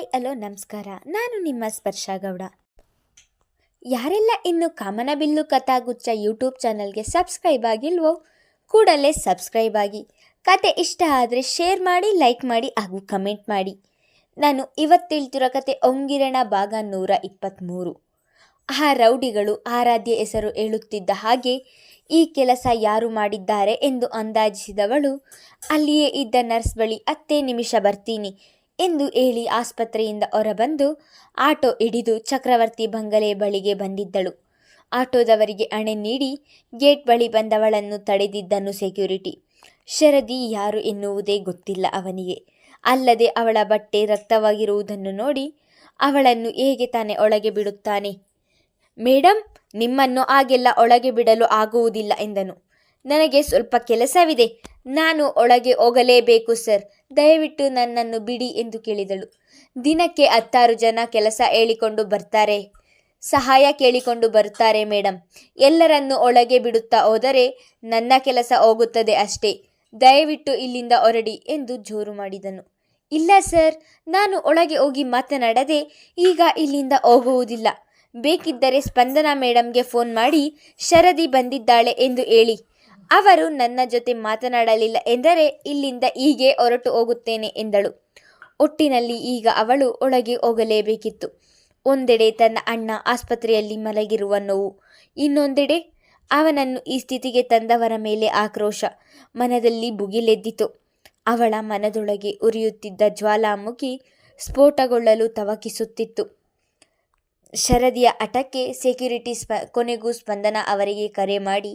Hi, hello, ನಮಸ್ಕಾರ. ನಾನು ನಿಮ್ಮ ಸ್ಪರ್ಶ ಗೌಡ. ಯಾರೆಲ್ಲ ಇನ್ನು ಕಾಮನಬಿಲ್ಲು ಕಥಾಗುಚ್ಚ ಯೂಟ್ಯೂಬ್ ಚಾನಲ್ಗೆ ಸಬ್ಸ್ಕ್ರೈಬ್ ಆಗಿಲ್ವೋ, ಕೂಡಲೇ ಸಬ್ಸ್ಕ್ರೈಬ್ ಆಗಿ. ಕತೆ ಇಷ್ಟ ಆದರೆ ಶೇರ್ ಮಾಡಿ, ಲೈಕ್ ಮಾಡಿ ಹಾಗೂ ಕಮೆಂಟ್ ಮಾಡಿ. ನಾನು ಇವತ್ತು ಕತೆ ಒಂಗಿರಣ ಭಾಗ ನೂರ ಇಪ್ಪತ್ತ್ಮೂರು ಆ ರೌಡಿಗಳು ಆರಾಧ್ಯ ಹೆಸರು ಹೇಳುತ್ತಿದ್ದ ಹಾಗೆ, ಈ ಕೆಲಸ ಯಾರು ಮಾಡಿದ್ದಾರೆ ಎಂದು ಅಂದಾಜಿಸಿದವಳು, ಅಲ್ಲಿಯೇ ಇದ್ದ ನರ್ಸ್ ಬಳಿ ಹತ್ತೇ ನಿಮಿಷ ಬರ್ತೀನಿ. ಎಂದು ಹೇಳಿ ಆಸ್ಪತ್ರೆಯಿಂದ ಹೊರಬಂದು ಆಟೋ ಹಿಡಿದು ಚಕ್ರವರ್ತಿ ಬಂಗಲೆ ಬಳಿಗೆ ಬಂದಿದ್ದಳು. ಆಟೋದವರಿಗೆ ಹಣೆ ನೀಡಿ ಗೇಟ್ ಬಳಿ ಬಂದವಳನ್ನು ತಡೆದಿದ್ದನು ಸೆಕ್ಯೂರಿಟಿ. ಶರದಿ ಯಾರು ಎನ್ನುವುದೇ ಗೊತ್ತಿಲ್ಲ ಅವನಿಗೆ. ಅಲ್ಲದೆ ಅವಳ ಬಟ್ಟೆ ರಕ್ತವಾಗಿರುವುದನ್ನು ನೋಡಿ ಅವಳನ್ನು ಹೇಗೆ ತಾನೆ ಒಳಗೆ ಬಿಡುತ್ತಾನೆ? ಮೇಡಮ್ ನಿಮ್ಮನ್ನು ಆಗೆಲ್ಲ ಒಳಗೆ ಬಿಡಲು ಆಗುವುದಿಲ್ಲ ಎಂದನು. ನನಗೆ ಸ್ವಲ್ಪ ಕೆಲಸವಿದೆ. ನಾನು ಒಳಗೆ ಹೋಗಲೇಬೇಕು, ಸರ್. ದಯವಿಟ್ಟು ನನ್ನನ್ನು ಬಿಡಿ ಎಂದು ಕೇಳಿದಳು. ದಿನಕ್ಕೆ ಹತ್ತಾರು ಜನ ಕೆಲಸ ಹೇಳಿಕೊಂಡು ಬರ್ತಾರೆ. ಸಹಾಯ ಕೇಳಿಕೊಂಡು ಬರುತ್ತಾರೆ ಮೇಡಮ್ ಎಲ್ಲರನ್ನು ಒಳಗೆ ಬಿಡುತ್ತಾ ಹೋದರೆ ನನ್ನ ಕೆಲಸ ಹೋಗುತ್ತದೆ ಅಷ್ಟೇ. ದಯವಿಟ್ಟು ಇಲ್ಲಿಂದ ಹೊರಡಿ ಎಂದು ಜೋರು ಮಾಡಿದನು. ಇಲ್ಲ, ಸರ್. ನಾನು ಒಳಗೆ ಹೋಗಿ ಮಾತನಾಡದೆ ಈಗ ಇಲ್ಲಿಂದ ಹೋಗುವುದಿಲ್ಲ. ಬೇಕಿದ್ದರೆ ಸ್ಪಂದನ ಮೇಡಮ್ಗೆ ಫೋನ್ ಮಾಡಿ, ಶರದಿ ಬಂದಿದ್ದಾಳೆ ಎಂದು ಹೇಳಿ. ಅವರು ನನ್ನ ಜೊತೆ ಮಾತನಾಡಲಿಲ್ಲ ಎಂದರೆ ಇಲ್ಲಿಂದ ಹೀಗೆ ಹೊರಟು ಹೋಗುತ್ತೇನೆ ಎಂದಳು. ಒಟ್ಟಿನಲ್ಲಿ ಈಗ ಅವಳು ಒಳಗೆ ಹೋಗಲೇಬೇಕಿತ್ತು. ಒಂದೆಡೆ ತನ್ನ ಅಣ್ಣ ಆಸ್ಪತ್ರೆಯಲ್ಲಿ ಮಲಗಿರುವ ನೋವು, ಇನ್ನೊಂದೆಡೆ ಅವನನ್ನು ಈ ಸ್ಥಿತಿಗೆ ತಂದವರ ಮೇಲೆ ಆಕ್ರೋಶ, ಮನದಲ್ಲಿ ಬುಗಿಲೆದ್ದಿತು ಅವಳ ಮನದೊಳಗೆ ಉರಿಯುತ್ತಿದ್ದ ಜ್ವಾಲಾಮುಖಿ ಸ್ಫೋಟಗೊಳ್ಳಲು ತವಕಿಸುತ್ತಿತ್ತು. ಶರದಿಯ ಹಠಕ್ಕೆ ಸೆಕ್ಯೂರಿಟಿ ಸ್ಪ, ಕೊನೆಗೂ ಸ್ಪಂದನ ಅವರಿಗೆ ಕರೆ ಮಾಡಿ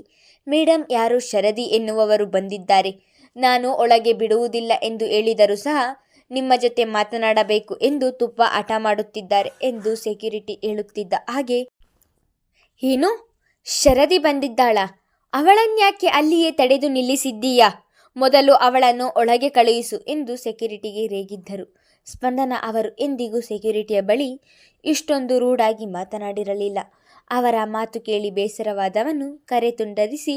ಮೇಡಮ್ ಯಾರು ಶರದಿ ಎನ್ನುವವರು ಬಂದಿದ್ದಾರೆ. ನಾನು ಒಳಗೆ ಬಿಡುವುದಿಲ್ಲ ಎಂದು ಹೇಳಿದರೂ ಸಹ ನಿಮ್ಮ ಜೊತೆ ಮಾತನಾಡಬೇಕು ಎಂದು ತುಪ್ಪ ಹಠ ಮಾಡುತ್ತಿದ್ದಾರೆ ಎಂದು ಸೆಕ್ಯೂರಿಟಿ ಹೇಳುತ್ತಿದ್ದ ಹಾಗೆ, ಏನು? ಶರದಿ ಬಂದಿದ್ದಾಳ? ಅವಳನ್ಯಾಕೆ ಅಲ್ಲಿಯೇ ತಡೆದು ನಿಲ್ಲಿಸಿದ್ದೀಯಾ? ಮೊದಲು ಅವಳನ್ನು ಒಳಗೆ ಕಳುಹಿಸು ಎಂದು ಸೆಕ್ಯೂರಿಟಿಗೆ ರೇಗಿದ್ದರು. ಸ್ಪಂದನ ಅವರು, ಎಂದಿಗೂ ಸೆಕ್ಯೂರಿಟಿಯ ಬಳಿ ಇಷ್ಟೊಂದು ರೂಢಾಗಿ ಮಾತನಾಡಿರಲಿಲ್ಲ. ಅವರ ಮಾತು ಕೇಳಿ ಬೇಸರವಾದವನು ಕರೆ ತುಂಡರಿಸಿ,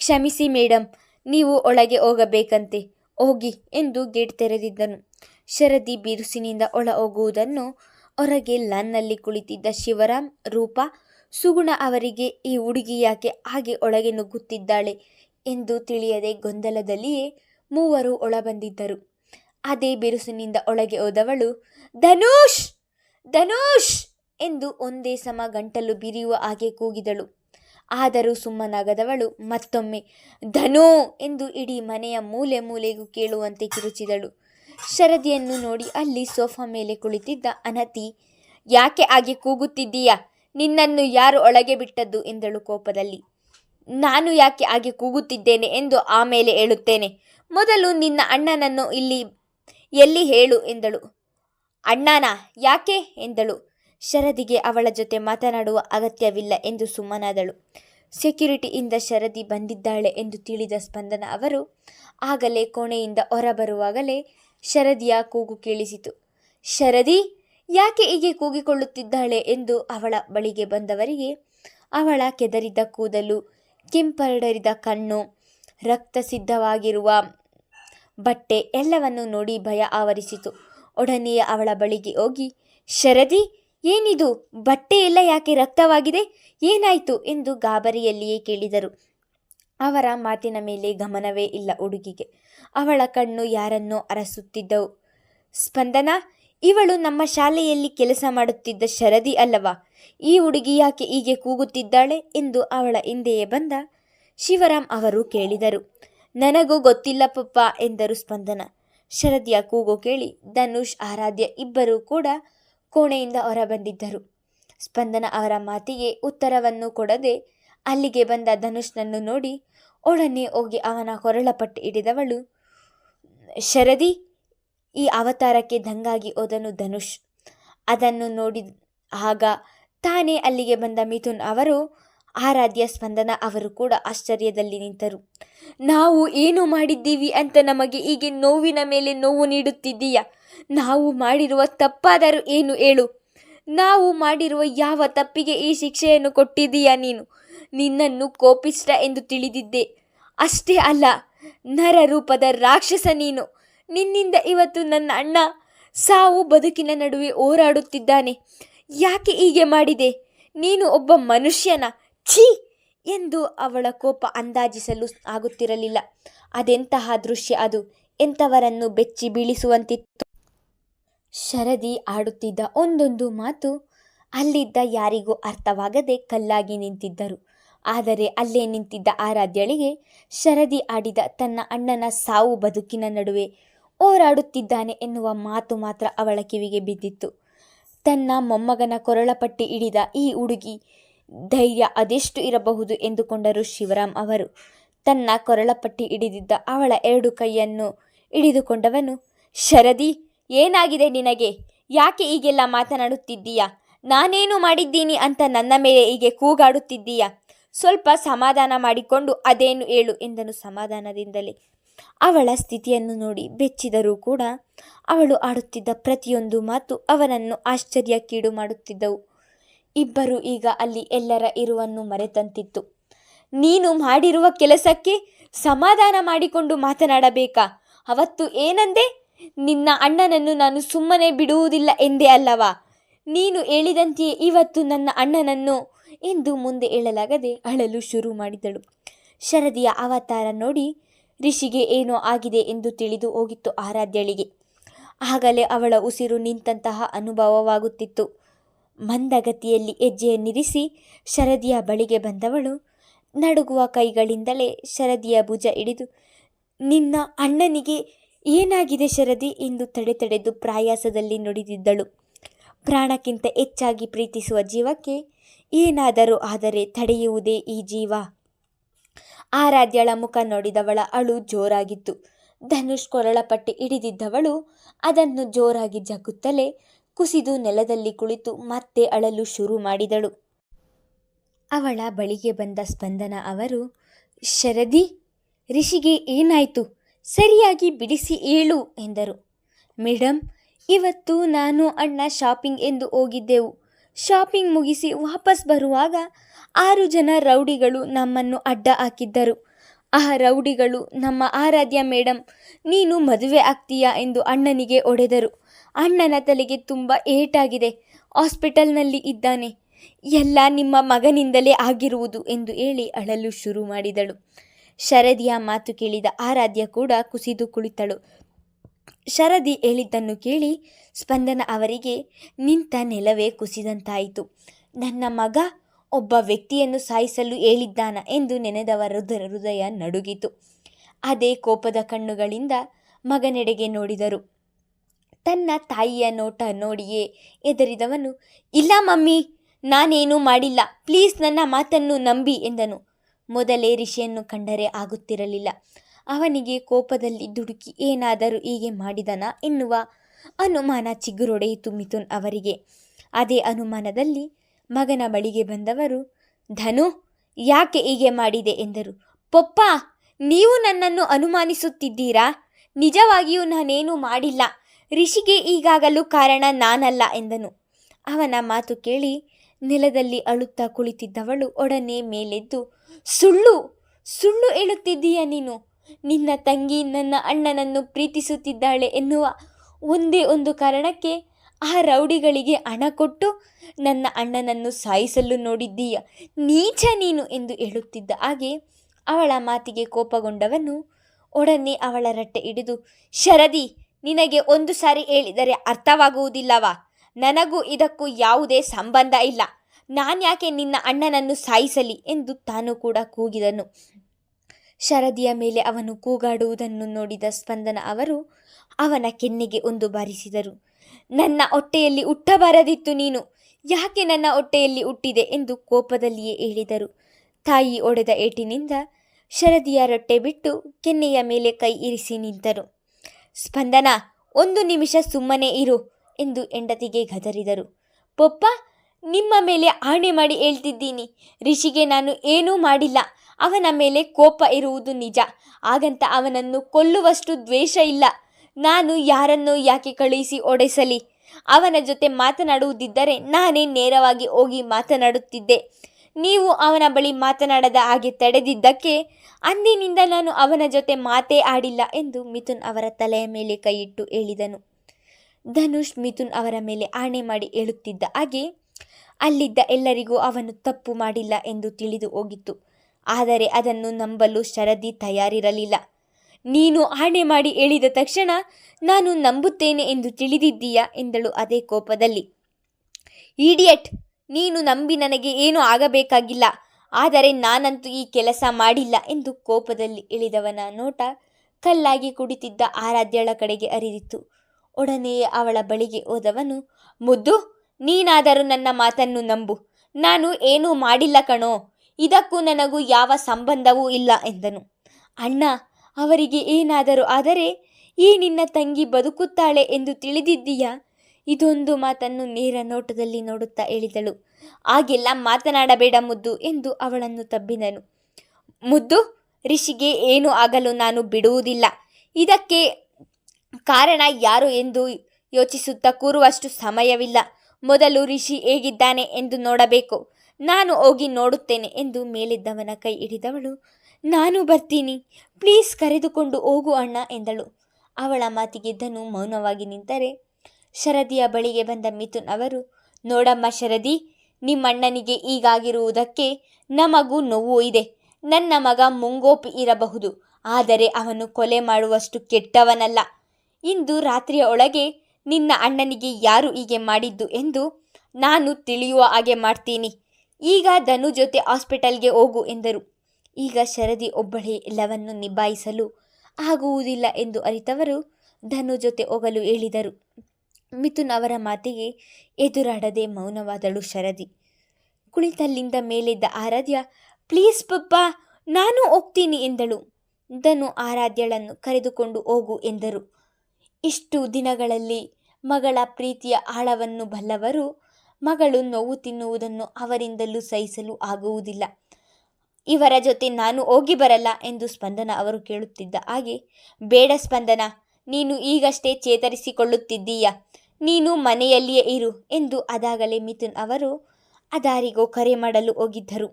ಕ್ಷಮಿಸಿ ಮೇಡಮ್ ನೀವು ಒಳಗೆ ಹೋಗಬೇಕಂತೆ, ಹೋಗಿ ಎಂದು ಗೇಟ್ ತೆರೆದಿದ್ದನು. ಶರದಿ ಬಿರುಸಿನಿಂದ ಒಳ ಹೋಗುವುದನ್ನು ಹೊರಗೆ ಲನ್ನಲ್ಲಿ ಕುಳಿತಿದ್ದ ಶಿವರಾಮ್, ರೂಪ, ಸುಗುಣ ಅವರಿಗೆ, ಈ ಹುಡುಗಿ ಯಾಕೆ ಹಾಗೆ ಒಳಗೆ ನುಗ್ಗುತ್ತಿದ್ದಾಳೆ? ಎಂದು ತಿಳಿಯದೆ ಗೊಂದಲದಲ್ಲಿಯೇ ಮೂವರು ಒಳಬಂದಿದ್ದರು. ಅದೇ ಬಿರುಸಿನಿಂದ ಒಳಗೆ ಹೋದವಳು, ಧನುಷ್! ಧನುಷ್! ಎಂದು ಒಂದೇ ಸಮ ಗಂಟಲು ಬಿರಿಯುವ ಹಾಗೆ ಕೂಗಿದಳು. ಆದರೂ ಸುಮ್ಮನಾಗದವಳು ಮತ್ತೊಮ್ಮೆ, ಧನು! ಎಂದು ಇಡೀ ಮನೆಯ ಮೂಲೆ ಮೂಲೆಗೂ ಕೇಳುವಂತೆ ಕಿರುಚಿದಳು. ಶರದಿಯನ್ನು ನೋಡಿ ಅಲ್ಲಿ ಸೋಫಾ ಮೇಲೆ ಕುಳಿತಿದ್ದ ಅನತಿ, ಯಾಕೆ ಹಾಗೆ ಕೂಗುತ್ತಿದ್ದೀಯಾ? ನಿನ್ನನ್ನು ಯಾರು ಒಳಗೆ ಬಿಟ್ಟದ್ದು? ಎಂದಳು ಕೋಪದಲ್ಲಿ. ನಾನು ಯಾಕೆ ಹಾಗೆ ಕೂಗುತ್ತಿದ್ದೇನೆ ಎಂದು ಆಮೇಲೆ ಹೇಳುತ್ತೇನೆ. ಮೊದಲು ನಿನ್ನ ಅಣ್ಣನನ್ನು ಇಲ್ಲಿ ಎಲ್ಲಿ ಹೇಳು ಎಂದಳು. ಅಣ್ಣನ ಯಾಕೆ ಎಂದಳು. ಶರದಿಗೆ ಅವಳ ಜೊತೆ ಮಾತನಾಡುವ ಅಗತ್ಯವಿಲ್ಲ ಎಂದು ಸುಮ್ಮನಾದಳು. ಸೆಕ್ಯುರಿಟಿಯಿಂದ ಶರದಿ ಬಂದಿದ್ದಾಳೆ ಎಂದು ತಿಳಿದ ಸ್ಪಂದನ ಅವರು ಆಗಲೇ ಕೋಣೆಯಿಂದ ಹೊರಬರುವಾಗಲೇ ಶರದಿಯ ಕೂಗು ಕೇಳಿಸಿತು. ಶರದಿ, ಯಾಕೆ ಹೀಗೆ ಕೂಗಿಕೊಳ್ಳುತ್ತಿದ್ದಾಳೆ ಎಂದು ಅವಳ ಬಳಿಗೆ ಬಂದವರಿಗೆ ಅವಳ ಕೆದರಿದ ಕೂದಲು ಕೆಂಪರಡರಿದ ಕಣ್ಣು ರಕ್ತ ಸಿದ್ಧವಾಗಿರುವ ಬಟ್ಟೆ ಎಲ್ಲವನ್ನು ನೋಡಿ ಭಯ ಆವರಿಸಿತು. ಒಡನೆಯೇ ಅವಳ ಬಳಿಗೆ ಹೋಗಿ, ಶರದಿ, ಏನಿದು? ಬಟ್ಟೆ ಎಲ್ಲ ಯಾಕೆ ರಕ್ತವಾಗಿದೆ? ಏನಾಯಿತು? ಎಂದು ಗಾಬರಿಯಲ್ಲಿಯೇ ಕೇಳಿದರು. ಅವರ ಮಾತಿನ ಮೇಲೆ ಗಮನವೇ ಇಲ್ಲ ಹುಡುಗಿಗೆ ಅವಳ ಕಣ್ಣು ಯಾರನ್ನೋ ಅರಸುತ್ತಿದ್ದವು. ಸ್ಪಂದನ ಇವಳು ನಮ್ಮ ಶಾಲೆಯಲ್ಲಿ ಕೆಲಸ ಮಾಡುತ್ತಿದ್ದ ಶರದಿ ಅಲ್ಲವಾ? ಈ ಹುಡುಗಿ ಯಾಕೆ ಹೀಗೆ ಕೂಗುತ್ತಿದ್ದಾಳೆ ಎಂದು ಅವಳ ಹಿಂದೆಯೇ ಬಂದ ಶಿವರಾಮ್ ಅವರು ಕೇಳಿದರು. ನನಗೂ ಗೊತ್ತಿಲ್ಲ ಪಪ್ಪ ಎಂದರು ಸ್ಪಂದನ. ಶರದಿಯ ಕೂಗು ಕೇಳಿ ಧನುಷ್, ಆರಾಧ್ಯ ಇಬ್ಬರೂ ಕೂಡ ಕೋಣೆಯಿಂದ ಹೊರಬಂದಿದ್ದರು. ಸ್ಪಂದನ ಅವರ ಮಾತಿಗೆ ಉತ್ತರವನ್ನು ಕೊಡದೆ ಅಲ್ಲಿಗೆ ಬಂದ ಧನುಷ್ನನ್ನು ನೋಡಿ ಒಡನೆ ಹೋಗಿ ಅವನ ಕೊರಳಪಟ್ಟು ಹಿಡಿದವಳು, ಶರದಿ ಈ ಅವತಾರಕ್ಕೆ ದಂಗಾಗಿ ಹೋದನು ಧನುಷ್. ಅದನ್ನು ನೋಡಿ ಆಗ ತಾನೇ ಅಲ್ಲಿಗೆ ಬಂದ ಮಿಥುನ್ ಅವರು ಆರಾಧ್ಯ ಸ್ಪಂದನ ಅವರು ಕೂಡ ಆಶ್ಚರ್ಯದಲ್ಲಿ ನಿಂತರು. ನಾವು ಏನು ಮಾಡಿದ್ದೀವಿ ಅಂತ ನಮಗೆ ಹೀಗೆ ನೋವಿನ ಮೇಲೆ ನೋವು ನೀಡುತ್ತಿದ್ದೀಯಾ? ನಾವು ಮಾಡಿರುವ ತಪ್ಪಾದರೂ ಏನು ಹೇಳು? ನಾವು ಮಾಡಿರುವ ಯಾವ ತಪ್ಪಿಗೆ ಈ ಶಿಕ್ಷೆಯನ್ನು ಕೊಟ್ಟಿದ್ದೀಯಾ ನೀನು? ನಿನ್ನನ್ನು ಕೋಪಿಷ್ಟ ಎಂದು ತಿಳಿದಿದ್ದೆ. ಅಷ್ಟೇ ಅಲ್ಲ, ನರ ರೂಪದ ರಾಕ್ಷಸ ನೀನು. ನಿನ್ನಿಂದ ಇವತ್ತು ನನ್ನ ಅಣ್ಣ ಸಾವು ಬದುಕಿನ ನಡುವೆ ಹೋರಾಡುತ್ತಿದ್ದಾನೆ. ಯಾಕೆ ಹೀಗೆ ಮಾಡಿದೆ? ನೀನು ಒಬ್ಬ ಮನುಷ್ಯನ. ಛೀ! ಎಂದು ಅವಳ ಕೋಪ ಅಂದಾಜಿಸಲು ಆಗುತ್ತಿರಲಿಲ್ಲ. ಅದೆಂತಹ ದೃಶ್ಯ ಅದು? ಎಂಥವರನ್ನು ಬೆಚ್ಚಿ ಬೀಳಿಸುವಂತಿತ್ತು? ಶರದಿ ಆಡುತ್ತಿದ್ದ ಒಂದೊಂದು ಮಾತು ಅಲ್ಲಿದ್ದ ಯಾರಿಗೂ ಅರ್ಥವಾಗದೆ ಕಲ್ಲಾಗಿ ನಿಂತಿದ್ದರು. ಆದರೆ ಅಲ್ಲೇ ನಿಂತಿದ್ದ ಆರಾಧ್ಯಳಿಗೆ ಶರದಿ ಆಡಿದ ತನ್ನ ಅಣ್ಣನ ಸಾವು ಬದುಕಿನ ನಡುವೆ ಹೋರಾಡುತ್ತಿದ್ದಾನೆ ಎನ್ನುವ ಮಾತು ಮಾತ್ರ ಅವಳ ಕಿವಿಗೆ ಬಿದ್ದಿತ್ತು. ತನ್ನ ಮೊಮ್ಮಗನ ಕೊರಳಪಟ್ಟಿ ಹಿಡಿದ ಈ ಹುಡುಗಿ ಧೈರ್ಯ ಅದೆಷ್ಟು ಇರಬಹುದು ಎಂದುಕೊಂಡರು ಶಿವರಾಮ್ ಅವರು. ತನ್ನ ಕೊರಳಪಟ್ಟಿ ಹಿಡಿದಿದ್ದ ಅವಳ ಎರಡು ಕೈಯನ್ನು ಹಿಡಿದುಕೊಂಡವನು, ಶರದಿ, ಏನಾಗಿದೆ ನಿನಗೆ? ಯಾಕೆ ಈಗೆಲ್ಲ ಮಾತನಾಡುತ್ತಿದ್ದೀಯಾ? ನಾನೇನು ಮಾಡಿದ್ದೀನಿ ಅಂತ ನನ್ನ ಮೇಲೆ ಹೀಗೆ ಕೂಗಾಡುತ್ತಿದ್ದೀಯಾ? ಸ್ವಲ್ಪ ಸಮಾಧಾನ ಮಾಡಿಕೊಂಡು ಅದೇನು ಹೇಳು? ಎಂದನು ಸಮಾಧಾನದಿಂದಲೇ. ಅವಳ ಸ್ಥಿತಿಯನ್ನು ನೋಡಿ ಬೆಚ್ಚಿದರೂ ಕೂಡ ಅವಳು ಆಡುತ್ತಿದ್ದ ಪ್ರತಿಯೊಂದು ಮಾತು ಅವನನ್ನು ಆಶ್ಚರ್ಯಕ್ಕೀಡು ಮಾಡುತ್ತಿದ್ದವು. ಇಬ್ಬರು ಈಗ ಅಲ್ಲಿ ಎಲ್ಲರ ಇರುವನ್ನು ಮರೆತಂತಿತ್ತು. ನೀನು ಮಾಡಿರುವ ಕೆಲಸಕ್ಕೆ ಸಮಾಧಾನ ಮಾಡಿಕೊಂಡು ಮಾತನಾಡಬೇಕಾ? ಅವತ್ತು ಏನಂದೆ? ನಿನ್ನ ಅಣ್ಣನನ್ನು ನಾನು ಸುಮ್ಮನೆ ಬಿಡುವುದಿಲ್ಲ ಎಂದೇ ಅಲ್ಲವಾ? ನೀನು ಹೇಳಿದಂತೆಯೇ ಇವತ್ತು ನನ್ನ ಅಣ್ಣನನ್ನು ಎಂದು ಮುಂದೆ ಹೇಳಲಾಗದೆ ಅಳಲು ಶುರು ಮಾಡಿದಳು. ಶರದಿಯ ಅವತಾರ ನೋಡಿ ರಿಷಿಗೆ ಏನೋ ಆಗಿದೆ ಎಂದು ತಿಳಿದು ಹೋಗಿತ್ತು ಆರಾಧ್ಯಳಿಗೆ. ಆಗಲೇ ಅವಳ ಉಸಿರು ನಿಂತಹ ಅನುಭವವಾಗುತ್ತಿತ್ತು. ಮಂದಗತಿಯಲ್ಲಿ ಹೆಜ್ಜೆಯನ್ನಿರಿಸಿ ಶರದಿಯ ಬಳಿಗೆ ಬಂದವಳು. ನಡುಗುವ ಕೈಗಳಿಂದಲೇ ಶರದಿಯ ಭುಜ ಹಿಡಿದು, ನಿನ್ನ ಅಣ್ಣನಿಗೆ ಏನಾಗಿದೆ ಶರದಿ? ಎಂದು ತಡೆ ತಡೆದು ಪ್ರಾಯಾಸದಲ್ಲಿ ನುಡಿದಿದ್ದಳು. ಪ್ರಾಣಕ್ಕಿಂತ ಹೆಚ್ಚಾಗಿ ಪ್ರೀತಿಸುವ ಜೀವಕ್ಕೆ ಏನಾದರೂ ಆದರೆ ತಡೆಯುವುದೇ ಈ ಜೀವ. ಆರಾಧ್ಯಳ ಮುಖ ನೋಡಿದವಳ ಅಳು ಜೋರಾಗಿತ್ತು. ಧನುಷ್ ಕೊರಳಪಟ್ಟಿ ಹಿಡಿದಿದ್ದವಳು ಅದನ್ನು ಜೋರಾಗಿ ಜಗುತ್ತಲೇ ಕುಸಿದು ನೆಲದಲ್ಲಿ ಕುಳಿತು ಮತ್ತೆ ಅಳಲು ಶುರು ಮಾಡಿದಳು. ಅವಳ ಬಳಿಗೆ ಬಂದ ಸ್ಪಂದನ ಅವರು, ಶರದಿ, ರಿಷಿಗೆ ಏನಾಯಿತು? ಸರಿಯಾಗಿ ಬಿಡಿಸಿ ಏಳು ಎಂದರು. ಮೇಡಮ್ ಇವತ್ತು ನಾನು ಅಣ್ಣ ಶಾಪಿಂಗ್ ಎಂದು ಹೋಗಿದ್ದೆವು. ಶಾಪಿಂಗ್ ಮುಗಿಸಿ ವಾಪಸ್ ಬರುವಾಗ ಆರು ಜನ ರೌಡಿಗಳು ನಮ್ಮನ್ನು ಅಡ್ಡ ಹಾಕಿದ್ದರು. ಆ ರೌಡಿಗಳು, ನಮ್ಮ ಆರಾಧ್ಯ ಮೇಡಮ್ ನೀನು ಮದುವೆ ಆಗ್ತೀಯಾ? ಎಂದು ಅಣ್ಣನಿಗೆ ಒಡೆದರು ಅಣ್ಣನ ತಲೆಗೆ ತುಂಬ ಏಟಾಗಿದೆ. ಹಾಸ್ಪಿಟಲ್ನಲ್ಲಿ ಇದ್ದಾನೆ. ಎಲ್ಲ ನಿಮ್ಮ ಮಗನಿಂದಲೇ ಆಗಿರುವುದು ಎಂದು ಹೇಳಿ ಅಳಲು ಶುರು ಮಾಡಿದಳು. ಶರದಿಯ ಮಾತು ಕೇಳಿದ ಆರಾಧ್ಯ ಕೂಡ ಕುಸಿದು ಕುಳಿತಳು. ಶರದಿ ಹೇಳಿದ್ದನ್ನು ಕೇಳಿ ಸ್ಪಂದನ ಅವರಿಗೆ, ನಿಂತ ನೆಲವೇ ಕುಸಿದಂತಾಯಿತು. ನನ್ನ ಮಗ ಒಬ್ಬ ವ್ಯಕ್ತಿಯನ್ನು ಸಾಯಿಸಲು ಹೇಳಿದ್ದಾನ ಎಂದು ನೆನೆದವರ ಹೃದಯ ನಡುಗಿತು. ಅದೇ ಕೋಪದ ಕಣ್ಣುಗಳಿಂದ ಮಗನೆಡೆಗೆ ನೋಡಿದರು. ತನ್ನ ತಾಯಿಯ ನೋಟ ನೋಡಿಯೇ ಎದರಿದವನು ಇಲ್ಲ ಮಮ್ಮಿ, ನಾನೇನೂ ಮಾಡಿಲ್ಲ. ಪ್ಲೀಸ್ ನನ್ನ ಮಾತನ್ನು ನಂಬಿ ಎಂದನು. ಮೊದಲೇ ರಿಷಿಯನ್ನು ಕಂಡರೆ ಆಗುತ್ತಿರಲಿಲ್ಲ. ಅವನಿಗೆ ಕೋಪದಲ್ಲಿ ದುಡುಕಿ, ಏನಾದರೂ ಹೀಗೆ ಮಾಡಿದನ ಎನ್ನುವ ಅನುಮಾನ ಚಿಗುರೊಡೆಯಿತು ಮಿಥುನ್ ಅವರಿಗೆ. ಅದೇ ಅನುಮಾನದಲ್ಲಿ ಮಗನ ಬಳಿಗೆ ಬಂದವರು, ಧನು, ಯಾಕೆ ಹೀಗೆ ಮಾಡಿದೆ? ಎಂದರು. ಪೊಪ್ಪ, ನೀವು ನನ್ನನ್ನು ಅನುಮಾನಿಸುತ್ತಿದ್ದೀರಾ? ನಿಜವಾಗಿಯೂ ನಾನೇನೂ ಮಾಡಿಲ್ಲ. ರಿಷಿಗೆ ಈಗಾಗಲೂ ಕಾರಣ ನಾನಲ್ಲ, ಎಂದನು. ಅವನ ಮಾತು ಕೇಳಿ ನೆಲದಲ್ಲಿ ಅಳುತ್ತಾ ಕುಳಿತಿದ್ದವಳು ಒಡನೆ ಮೇಲೆದ್ದು, ಸುಳ್ಳು ಸುಳ್ಳು ಹೇಳುತ್ತಿದ್ದೀಯ ನೀನು? ನಿನ್ನ ತಂಗಿ ನನ್ನ ಅಣ್ಣನನ್ನು ಪ್ರೀತಿಸುತ್ತಿದ್ದಾಳೆ ಎನ್ನುವ ಒಂದೇ ಒಂದು ಕಾರಣಕ್ಕೆ ಆ ರೌಡಿಗಳಿಗೆ ಹಣ ಕೊಟ್ಟು ನನ್ನ ಅಣ್ಣನನ್ನು ಸಾಯಿಸಲು ನೋಡಿದ್ದೀಯ. ನೀಚ ನೀನು ಎಂದು ಹೇಳುತ್ತಿದ್ದ ಹಾಗೆ ಅವಳ ಮಾತಿಗೆ ಕೋಪಗೊಂಡವನು ಒಡನೆ ಅವಳ ರಟ್ಟೆ ಹಿಡಿದು, ಶರದಿ, ನಿನಗೆ ಒಂದು ಸಾರಿ ಹೇಳಿದರೆ ಅರ್ಥವಾಗುವುದಿಲ್ಲವಾ? ನನಗೂ ಇದಕ್ಕೂ ಯಾವುದೇ ಸಂಬಂಧ ಇಲ್ಲ. ನಾನ್ಯಾಕೆ ನಿನ್ನ ಅಣ್ಣನನ್ನು ಸಾಯಿಸಲಿ? ಎಂದು ತಾನು ಕೂಡ ಕೂಗಿದನು. ಶರದಿಯ ಮೇಲೆ ಅವನು ಕೂಗಾಡುವುದನ್ನು ನೋಡಿದ ಸ್ಪಂದನ ಅವರು ಅವನ ಕೆನ್ನೆಗೆ ಒಂದು ಬಾರಿಸಿದರು. ನನ್ನ ಹೊಟ್ಟೆಯಲ್ಲಿ ಹುಟ್ಟಬಾರದಿತ್ತು ನೀನು. ಯಾಕೆ ನನ್ನ ಹೊಟ್ಟೆಯಲ್ಲಿ ಹುಟ್ಟಿದೆ ಎಂದು ಕೋಪದಲ್ಲಿಯೇ ಹೇಳಿದರು. ತಾಯಿ ಒಡೆದ ಏಟಿನಿಂದ ಶರದಿಯ ರೊಟ್ಟೆ ಬಿಟ್ಟು ಕೆನ್ನೆಯ ಮೇಲೆ ಕೈ ಇರಿಸಿ ನಿಂತರು. ಸ್ಪಂದನ, ಒಂದು ನಿಮಿಷ ಸುಮ್ಮನೆ ಇರು ಎಂದು ಹೆಂಡತಿಗೆ ಗದರಿದರು. ಪೊಪ್ಪ, ನಿಮ್ಮ ಮೇಲೆ ಆಣೆ ಮಾಡಿ ಹೇಳ್ತಿದ್ದೀನಿ. ರಿಷಿಗೆ ನಾನು ಏನೂ ಮಾಡಿಲ್ಲ. ಅವನ ಮೇಲೆ ಕೋಪ ಇರುವುದು ನಿಜ. ಹಾಗಂತ ಅವನನ್ನು ಕೊಲ್ಲುವಷ್ಟು ದ್ವೇಷ ಇಲ್ಲ. ನಾನು ಯಾರನ್ನು ಯಾಕೆ ಕಳುಹಿಸಿ ಒಡೆಸಲಿ? ಅವನ ಜೊತೆ ಮಾತನಾಡುವುದಿದ್ದರೆ ನಾನೇ ನೇರವಾಗಿ ಹೋಗಿ ಮಾತನಾಡುತ್ತಿದ್ದೆ. ನೀವು ಅವನ ಬಳಿ ಮಾತನಾಡದ ಹಾಗೆ ತಡೆದಿದ್ದಕ್ಕೆ ಅಂದಿನಿಂದ ನಾನು ಅವನ ಜೊತೆ ಮಾತೇ ಆಡಿಲ್ಲ ಎಂದು ಮಿಥುನ್ ಅವರ ತಲೆಯ ಮೇಲೆ ಕೈಯಿಟ್ಟು ಹೇಳಿದನು. ಧನುಷ್ ಮಿಥುನ್ ಅವರ ಮೇಲೆ ಆಣೆ ಮಾಡಿ ಹೇಳುತ್ತಿದ್ದ ಹಾಗೆ, ಅಲ್ಲಿದ್ದ ಎಲ್ಲರಿಗೂ ಅವನು ತಪ್ಪು ಮಾಡಿಲ್ಲ ಎಂದು ತಿಳಿದು ಹೋಗಿತ್ತು. ಆದರೆ ಅದನ್ನು ನಂಬಲು ಶರದಿ ತಯಾರಿರಲಿಲ್ಲ. ನೀನು ಆಣೆ ಮಾಡಿ ಹೇಳಿದ ತಕ್ಷಣ ನಾನು ನಂಬುತ್ತೇನೆ ಎಂದು ತಿಳಿದಿದ್ದೀಯಾ ಎಂದಳು ಅದೇ ಕೋಪದಲ್ಲಿ. ಈಡಿಯಟ್ ನೀನು ನಂಬಿ ನನಗೆ ಏನೂ ಆಗಬೇಕಾಗಿಲ್ಲ, ಆದರೆ ನಾನಂತೂ ಈ ಕೆಲಸ ಮಾಡಿಲ್ಲ ಎಂದು ಕೋಪದಲ್ಲಿ ಇಳಿದವನ ನೋಟ ಕಲ್ಲಾಗಿ ಕುಡಿತಿದ್ದ ಆರಾಧ್ಯಳ ಕಡೆಗೆ ಅರಿದಿತ್ತು. ಒಡನೆಯೇ ಅವಳ ಬಳಿಗೆ ಹೋದವನು, ಮುದ್ದು, ನೀನಾದರೂ ನನ್ನ ಮಾತನ್ನು ನಂಬು, ನಾನು ಏನೂ ಮಾಡಿಲ್ಲ ಕಣೋ, ಇದಕ್ಕೂ ನನಗೂ ಯಾವ ಸಂಬಂಧವೂ ಇಲ್ಲ ಎಂದನು. ಅಣ್ಣ ಅವರಿಗೆ ಏನಾದರೂ ಆದರೆ, ಈ ನಿನ್ನ ತಂಗಿ ಬದುಕುತ್ತಾಳೆ ಎಂದು ತಿಳಿದಿದ್ದೀಯಾ? ಇದೊಂದು ಮಾತನ್ನು ನೇರ ನೋಟದಲ್ಲಿ ನೋಡುತ್ತಾ ಹೇಳಿದಳು. ಆಗೆಲ್ಲ ಮಾತನಾಡಬೇಡ ಮುದ್ದು ಎಂದು ಅವಳನ್ನು ತಬ್ಬಿದನು. ಮುದ್ದು, ರಿಷಿಗೆ ಏನು ಆಗಲು ನಾನು ಬಿಡುವುದಿಲ್ಲ. ಇದಕ್ಕೆ ಕಾರಣ ಯಾರು ಎಂದು ಯೋಚಿಸುತ್ತಾ ಕೂರುವಷ್ಟು ಸಮಯವಿಲ್ಲ. ಮೊದಲು ರಿಷಿ ಹೇಗಿದ್ದಾನೆ ಎಂದು ನೋಡಬೇಕು. ನಾನು ಹೋಗಿ ನೋಡುತ್ತೇನೆ ಎಂದು ಮೇಲಿದ್ದವನ ಕೈ ಹಿಡಿದವಳು ನಾನು ಬರ್ತೀನಿ. ಪ್ಲೀಸ್ ಕರೆದುಕೊಂಡು ಹೋಗು ಅಣ್ಣ ಎಂದಳು. ಅವಳ ಮಾತಿಗೆ ಧನು ಮೌನವಾಗಿ ನಿಂತರೆ. ಶರದಿಯ ಬಳಿಗೆ ಬಂದ ಮಿಥುನ್ ಅವರು, ನೋಡಮ್ಮ ಶರದಿ ನಿಮ್ಮಣ್ಣನಿಗೆ ಈಗಾಗಿರುವುದಕ್ಕೆ ನಮಗೂ ನೋವು ಇದೆ. ನನ್ನ ಮಗ ಮುಂಗೋಪಿ ಇರಬಹುದು, ಆದರೆ ಅವನು ಕೊಲೆ ಮಾಡುವಷ್ಟು ಕೆಟ್ಟವನಲ್ಲ. ಇಂದು ರಾತ್ರಿಯ ಒಳಗೆ ನಿನ್ನ ಅಣ್ಣನಿಗೆ ಯಾರು ಹೀಗೆ ಮಾಡಿದ್ದು ಎಂದು ನಾನು ತಿಳಿಯುವ ಹಾಗೆ ಮಾಡ್ತೀನಿ. ಈಗ ಧನು ಜೊತೆ ಹಾಸ್ಪಿಟಲ್ಗೆ ಹೋಗು ಎಂದರು. ಈಗ ಶರದಿ ಒಬ್ಬಳೇ ಎಲ್ಲವನ್ನು ನಿಭಾಯಿಸಲು ಆಗುವುದಿಲ್ಲ ಎಂದು ಅರಿತವರು ಧನು ಜೊತೆ ಹೋಗಲು ಹೇಳಿದರು. ಮಿಥುನ್ ಅವರ ಮಾತಿಗೆ ಎದುರಾಡದೆ ಮೌನವಾದಳು ಶರದಿ. ಕುಳಿತಲ್ಲಿಂದ ಮೇಲಿದ್ದ ಆರಾಧ್ಯ, ಪ್ಲೀಸ್ ಪಪ್ಪ, ನಾನು ಹೋಗ್ತೀನಿ ಎಂದಳು. ಧನು ಆರಾಧ್ಯಳನ್ನು ಕರೆದುಕೊಂಡು ಹೋಗು ಎಂದರು. ಇಷ್ಟು ದಿನಗಳಲ್ಲಿ ಮಗಳ ಪ್ರೀತಿಯ ಆಳವನ್ನು ಬಲ್ಲವರು ಮಗಳು ನೋವು ತಿನ್ನುವುದನ್ನು ಅವರಿಂದಲೂ ಸಹಿಸಲು ಆಗುವುದಿಲ್ಲ. ಇವರ ಜೊತೆ ನಾನು ಹೋಗಿ ಬರಲ್ಲ ಎಂದು ಸ್ಪಂದನ ಅವರು ಕೇಳುತ್ತಿದ್ದ ಹಾಗೆ, ಬೇಡ ಸ್ಪಂದನ, ನೀನು ಈಗಷ್ಟೇ ಚೇತರಿಸಿಕೊಳ್ಳುತ್ತಿದ್ದೀಯ. ನೀನು ಮನೆಯಲ್ಲಿಯೇ ಇರು ಎಂದು ಅದಾಗಲೇ ಮಿಥುನ್ ಅವರು ಅದಾರಿಗೋ ಕರೆ ಮಾಡಲು ಹೋಗಿದ್ದರು.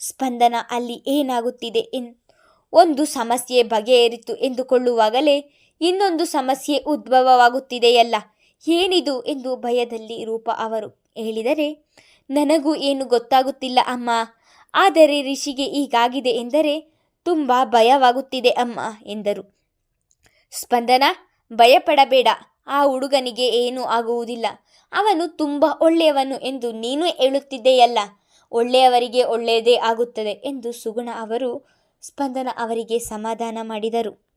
ಸ್ಪಂದನ, ಅಲ್ಲಿ ಏನಾಗುತ್ತಿದೆ ಎನ್, ಒಂದು ಸಮಸ್ಯೆ ಬಗೆಹರಿತು ಎಂದುಕೊಳ್ಳುವಾಗಲೇ ಇನ್ನೊಂದು ಸಮಸ್ಯೆ ಉದ್ಭವವಾಗುತ್ತಿದೆಯಲ್ಲ, ಏನಿದು ಎಂದು ಭಯದಲ್ಲಿ ರೂಪ ಅವರು ಹೇಳಿದರೆ, ನನಗೂ ಏನು ಗೊತ್ತಾಗುತ್ತಿಲ್ಲ ಅಮ್ಮ. ಆದರೆ ರಿಷಿಗೆ ಈಗಾಗಿದೆ ಎಂದರೆ ತುಂಬ ಭಯವಾಗುತ್ತಿದೆ ಅಮ್ಮ ಎಂದರು. ಸ್ಪಂದನ, ಭಯಪಡಬೇಡ, ಆ ಹುಡುಗನಿಗೆ ಏನೂ ಆಗುವುದಿಲ್ಲ. ಅವನು ತುಂಬ ಒಳ್ಳೆಯವನು ಎಂದು ನೀನು ಹೇಳುತ್ತಿದ್ದೆಯಲ್ಲ, ಒಳ್ಳೆಯವರಿಗೆ ಒಳ್ಳೆಯದೇ ಆಗುತ್ತದೆ ಎಂದು ಸುಗುಣ ಅವರು ಸ್ಪಂದನ ಅವರಿಗೆ ಸಮಾಧಾನ ಮಾಡಿದರು.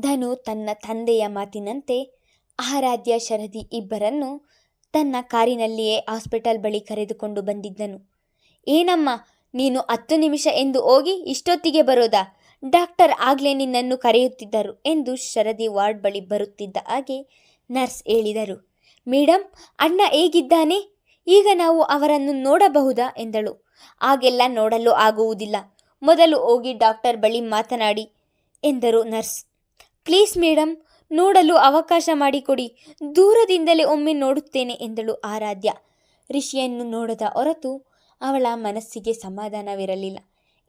ಧನು ತನ್ನ ತಂದೆಯ ಮಾತಿನಂತೆ ಆರಾಧ್ಯ, ಶರದಿ ಇಬ್ಬರನ್ನು ತನ್ನ ಕಾರಿನಲ್ಲಿಯೇ ಹಾಸ್ಪಿಟಲ್ ಬಳಿ ಕರೆದುಕೊಂಡು ಬಂದಿದ್ದನು. ಏನಮ್ಮ, ನೀನು ಹತ್ತು ನಿಮಿಷ ಎಂದು ಹೋಗಿ ಇಷ್ಟೊತ್ತಿಗೆ ಬರೋದಾ? ಡಾಕ್ಟರ್ ಆಗಲೇ ನಿನ್ನನ್ನು ಕರೆಯುತ್ತಿದ್ದರು ಎಂದು ಶರದಿ ವಾರ್ಡ್ ಬಳಿ ಬರುತ್ತಿದ್ದ ಹಾಗೆ ನರ್ಸ್ ಹೇಳಿದರು. ಮೇಡಮ್ ಅಣ್ಣ ಹೇಗಿದ್ದಾನೆ? ಈಗ ನಾವು ಅವರನ್ನು ನೋಡಬಹುದಾ ಎಂದಳು. ಹಾಗೆಲ್ಲ ನೋಡಲು ಆಗುವುದಿಲ್ಲ. ಮೊದಲು ಹೋಗಿ ಡಾಕ್ಟರ್ ಬಳಿ ಮಾತನಾಡಿ ಎಂದರು ನರ್ಸ್. ಪ್ಲೀಸ್ ಮೇಡಮ್ ನೋಡಲು ಅವಕಾಶ ಮಾಡಿಕೊಡಿ. ದೂರದಿಂದಲೇ ಒಮ್ಮೆ ನೋಡುತ್ತೇನೆ ಎಂದಳು ಆರಾಧ್ಯ. ರಿಷಿಯನ್ನು ನೋಡದ ಹೊರತು ಅವಳ ಮನಸ್ಸಿಗೆ ಸಮಾಧಾನವಿರಲಿಲ್ಲ.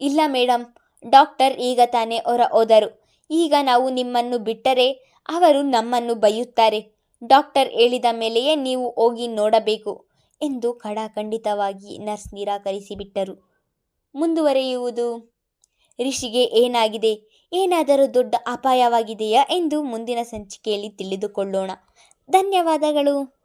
ಇಲ್ಲ ಮೇಡಮ್ ಡಾಕ್ಟರ್ ಈಗ ತಾನೇ ಹೊರ ಹೋದರು ಈಗ ನಾವು ನಿಮ್ಮನ್ನು ಬಿಟ್ಟರೆ ಅವರು ನಮ್ಮನ್ನು ಬೈಯುತ್ತಾರೆ. ಡಾಕ್ಟರ್ ಹೇಳಿದ ಮೇಲೆಯೇ ನೀವು ಹೋಗಿ ನೋಡಬೇಕು ಎಂದು ಖಡಾಖಂಡಿತವಾಗಿ ನರ್ಸ್ ನಿರಾಕರಿಸಿಬಿಟ್ಟರು. ಮುಂದುವರೆಯುವುದು? ರಿಷಿಗೆ ಏನಾಗಿದೆ? ಏನಾದರೂ ದೊಡ್ಡ ಅಪಾಯವಾಗಿದೆಯಾ ಎಂದು ಮುಂದಿನ ಸಂಚಿಕೆಯಲ್ಲಿ ತಿಳಿದುಕೊಳ್ಳೋಣ. ಧನ್ಯವಾದಗಳು.